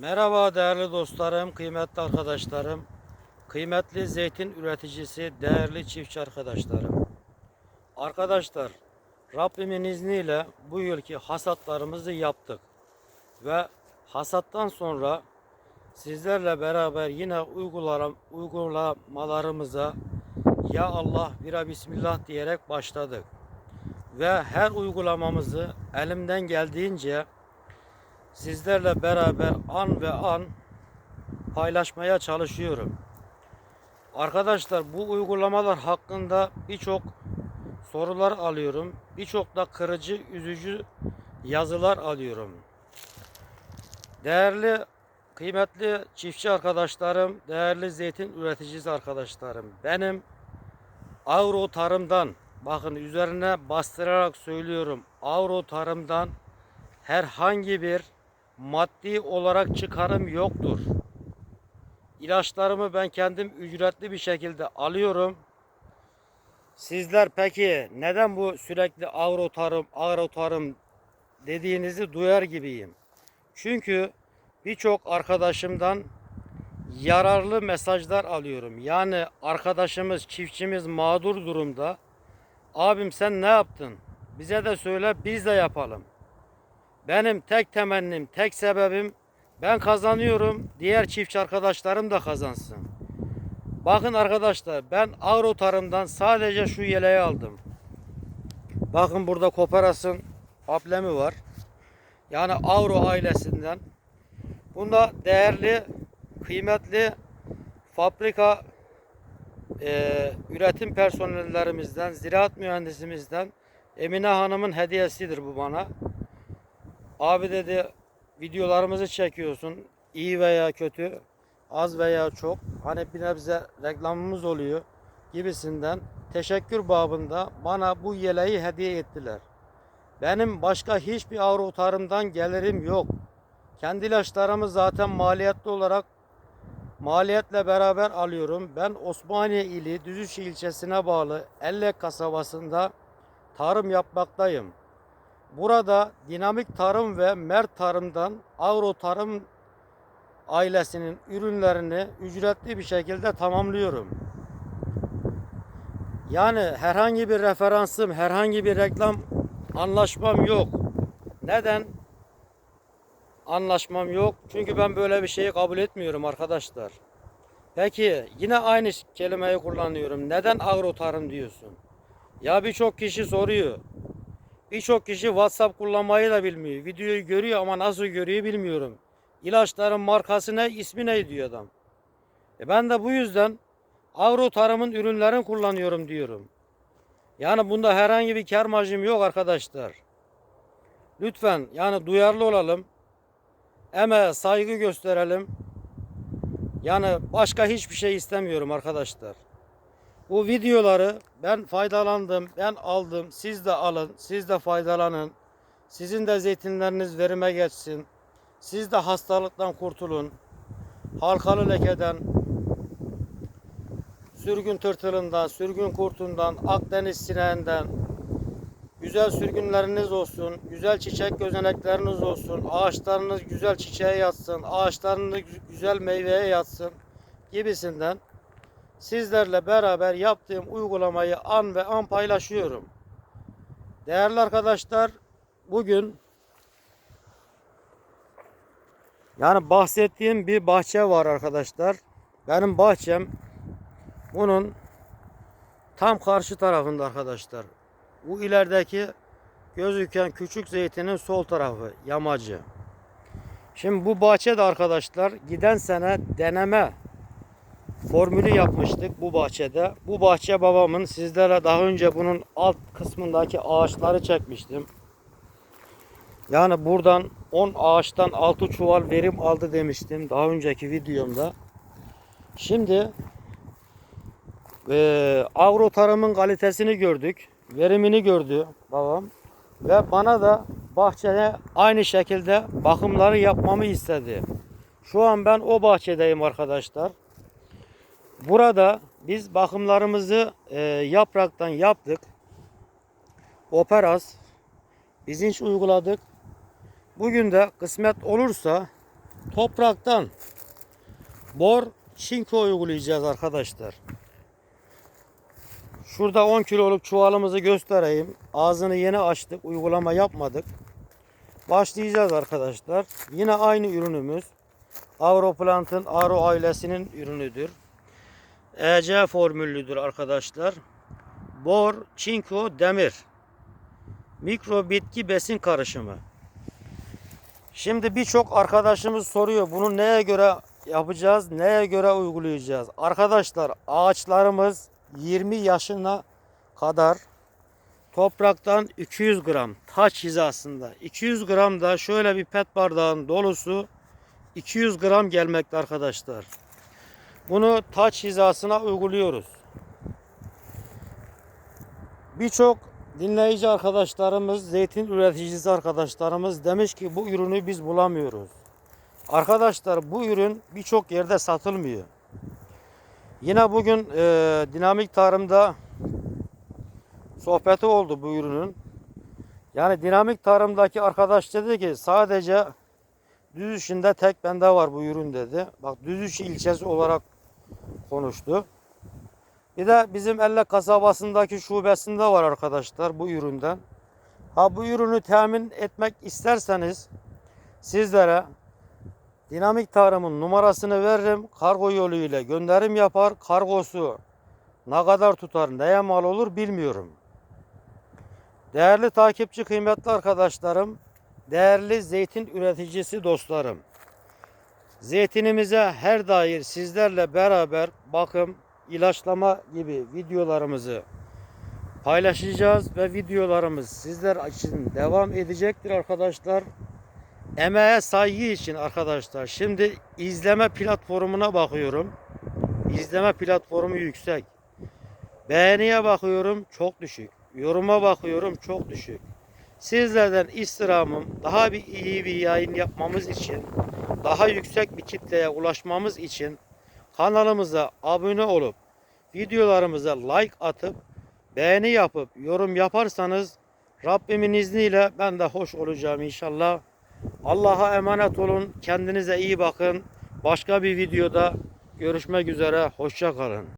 Merhaba değerli dostlarım, kıymetli arkadaşlarım, kıymetli zeytin üreticisi, değerli çiftçi arkadaşlarım. Arkadaşlar, Rabbimin izniyle bu yılki hasatlarımızı yaptık ve hasattan sonra sizlerle beraber yine uygulamalarımıza ya Allah bira bismillah diyerek başladık. Ve her uygulamamızı elimden geldiğince sizlerle beraber an ve an paylaşmaya çalışıyorum. Arkadaşlar bu uygulamalar hakkında birçok sorular alıyorum. Birçok da kırıcı, üzücü yazılar alıyorum. Değerli, kıymetli çiftçi arkadaşlarım, değerli zeytin üreticisi arkadaşlarım. Benim Avro Tarım'dan, bakın üzerine bastırarak söylüyorum. Avro Tarım'dan herhangi bir maddi olarak çıkarım yoktur. İlaçlarımı ben kendim ücretli bir şekilde alıyorum. Sizler peki neden bu sürekli agro tarım, agro tarım dediğinizi duyar gibiyim. Çünkü birçok arkadaşımdan yararlı mesajlar alıyorum. Yani arkadaşımız, çiftçimiz mağdur durumda. Abim sen ne yaptın? Bize de söyle biz de yapalım. Benim tek temennim, tek sebebim ben kazanıyorum, diğer çiftçi arkadaşlarım da kazansın. Bakın arkadaşlar ben agro tarımdan sadece şu yeleği aldım. Bakın burada Koperas'ın ablemi var. Yani agro ailesinden. Bunda değerli, kıymetli fabrika e, üretim personellerimizden, ziraat mühendisimizden Emine Hanım'ın hediyesidir bu bana. Abi dedi videolarımızı çekiyorsun. iyi veya kötü, az veya çok. Hani bir nebze reklamımız oluyor gibisinden teşekkür babında bana bu yeleği hediye ettiler. Benim başka hiçbir avro tarımdan gelirim yok. Kendi ilaçlarımı zaten maliyetli olarak maliyetle beraber alıyorum. Ben Osmaniye ili Düzüş ilçesine bağlı Ellek kasabasında tarım yapmaktayım. Burada dinamik tarım ve mert tarımdan agro tarım ailesinin ürünlerini ücretli bir şekilde tamamlıyorum. Yani herhangi bir referansım, herhangi bir reklam anlaşmam yok. Neden? Anlaşmam yok. Çünkü ben böyle bir şeyi kabul etmiyorum arkadaşlar. Peki yine aynı kelimeyi kullanıyorum. Neden agro tarım diyorsun? Ya birçok kişi soruyor. Birçok kişi WhatsApp kullanmayı da bilmiyor. Videoyu görüyor ama nasıl görüyor bilmiyorum. İlaçların markası ne, ismi ne diyor adam. E ben de bu yüzden agro tarımın ürünlerini kullanıyorum diyorum. Yani bunda herhangi bir kar marjım yok arkadaşlar. Lütfen yani duyarlı olalım. Emeğe saygı gösterelim. Yani başka hiçbir şey istemiyorum arkadaşlar. Bu videoları ben faydalandım, ben aldım. Siz de alın, siz de faydalanın. Sizin de zeytinleriniz verime geçsin. Siz de hastalıktan kurtulun. Halkalı lekeden, sürgün tırtılından, sürgün kurtundan, Akdeniz sineğinden, güzel sürgünleriniz olsun, güzel çiçek gözenekleriniz olsun, ağaçlarınız güzel çiçeğe yatsın, ağaçlarınız güzel meyveye yatsın gibisinden sizlerle beraber yaptığım uygulamayı an ve an paylaşıyorum. Değerli arkadaşlar, bugün yani bahsettiğim bir bahçe var arkadaşlar. Benim bahçem bunun tam karşı tarafında arkadaşlar. Bu ilerideki gözüken küçük zeytinin sol tarafı yamacı. Şimdi bu bahçede arkadaşlar giden sene deneme formülü yapmıştık bu bahçede. Bu bahçe babamın sizlere daha önce bunun alt kısmındaki ağaçları çekmiştim. Yani buradan 10 ağaçtan 6 çuval verim aldı demiştim daha önceki videomda. Şimdi e, agro tarımın kalitesini gördük. Verimini gördü babam. Ve bana da bahçeye aynı şekilde bakımları yapmamı istedi. Şu an ben o bahçedeyim arkadaşlar. Burada biz bakımlarımızı e, yapraktan yaptık. Operas, bizinç uyguladık. Bugün de kısmet olursa topraktan bor çinko uygulayacağız arkadaşlar. Şurada 10 kiloluk çuvalımızı göstereyim. Ağzını yeni açtık. Uygulama yapmadık. Başlayacağız arkadaşlar. Yine aynı ürünümüz. Avroplant'ın Aro ailesinin ürünüdür. EC formüllüdür arkadaşlar. Bor, çinko, demir. Mikro bitki besin karışımı. Şimdi birçok arkadaşımız soruyor bunu neye göre yapacağız, neye göre uygulayacağız? Arkadaşlar ağaçlarımız 20 yaşına kadar topraktan 200 gram taç hizasında 200 gram da şöyle bir pet bardağın dolusu 200 gram gelmekte arkadaşlar. Bunu taç hizasına uyguluyoruz. Birçok dinleyici arkadaşlarımız, zeytin üreticisi arkadaşlarımız demiş ki bu ürünü biz bulamıyoruz. Arkadaşlar bu ürün birçok yerde satılmıyor. Yine bugün e, dinamik tarımda sohbeti oldu bu ürünün. Yani dinamik tarımdaki arkadaş dedi ki sadece Düzüş'ünde tek bende var bu ürün dedi. Bak Düzüş ilçesi olarak konuştu. Bir de bizim Elle kasabasındaki şubesinde var arkadaşlar bu üründen. Ha bu ürünü temin etmek isterseniz sizlere dinamik tarımın numarasını veririm. Kargo yoluyla gönderim yapar. Kargosu ne kadar tutar, neye mal olur bilmiyorum. Değerli takipçi, kıymetli arkadaşlarım, değerli zeytin üreticisi dostlarım. Zeytinimize her dair sizlerle beraber bakım, ilaçlama gibi videolarımızı paylaşacağız ve videolarımız sizler için devam edecektir arkadaşlar. Emeğe saygı için arkadaşlar. Şimdi izleme platformuna bakıyorum. İzleme platformu yüksek. Beğeniye bakıyorum çok düşük. Yoruma bakıyorum çok düşük. Sizlerden istirhamım daha bir iyi bir yayın yapmamız için, daha yüksek bir kitleye ulaşmamız için kanalımıza abone olup videolarımıza like atıp beğeni yapıp yorum yaparsanız Rabbimin izniyle ben de hoş olacağım inşallah. Allah'a emanet olun. Kendinize iyi bakın. Başka bir videoda görüşmek üzere. Hoşça kalın.